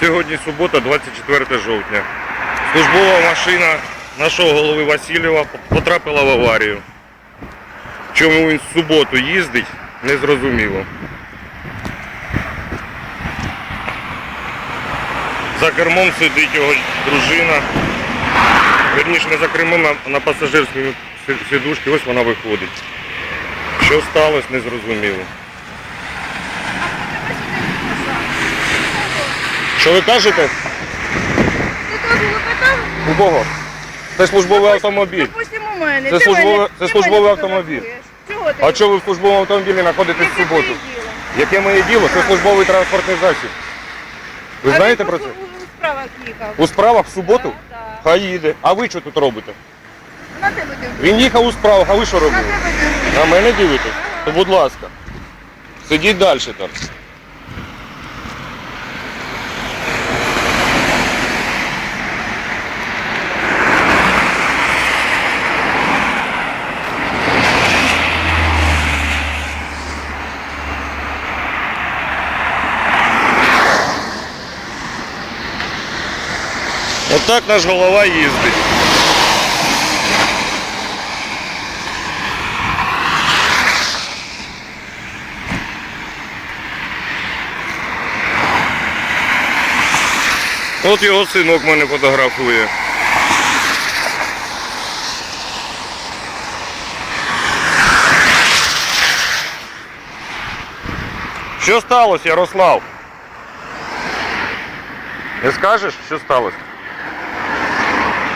Сьогодні субота, 24 жовтня. Службова машина нашого голови Васильєва потрапила в аварію. Чому він в суботу їздить, не зрозуміло. За кермом сидить його дружина. Вірніше не за кермом, а на пасажирській си- сидушці, ось вона виходить. Що сталося, не Що ви кажете? Ти дозволу питав? У кого? Це службовий автомобіль. Допустимо, у мене. Це Ти мене- це ти службовий мене автомобіль. фотографуєш. Чого ти? А чого ви в службовому автомобілі знаходитесь в Яке суботу? твоє діло? Яке моє діло? Це службовий транспортний засіб. Ви А знаєте про це? У справах їхав. У справах в суботу? Так. Хай їде. А ви що тут робите? На тебе дивлюсь. Він їхав у справах, а ви що На робили? тебе дивлюсь. На мене дивитесь? То будь ласка. Сидіть далі там. Отак наш голова їздить. От його синок мене фотографує. Що сталося, Ярослав? Не скажеш, що сталося?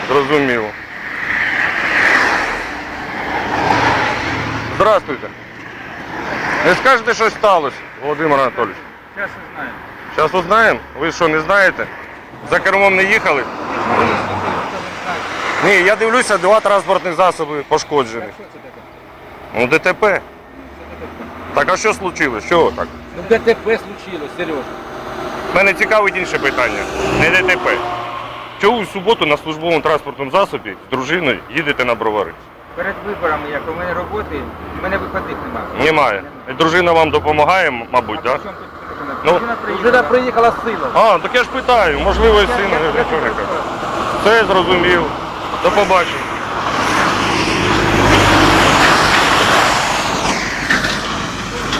Зрозуміло. Здравствуйте. Не скажете, що сталося, Володимир Анатолійович? Сейчас узнаем. Зараз узнаємо. Ви що, не знаєте? За кермом не їхали? Ні, я дивлюся, два транспортних засоби пошкоджені. Що це таке? Ну, ДТП. Так а що случилось? Що так? Ну ДТП случилось, Сережа. Мене цікавить інше питання. Не ДТП. Чого ви в суботу на службовому транспортному засобі з дружиною їдете на бровари? Перед виборами, як у мене роботи, в мене виходних немає. Немає. Дружина вам допомагає, мабуть, А так? Да? дружина? Ну, Дружина приїхала. З сином. А, так я ж питаю, можливо, і син. Все зрозумів. До побачення.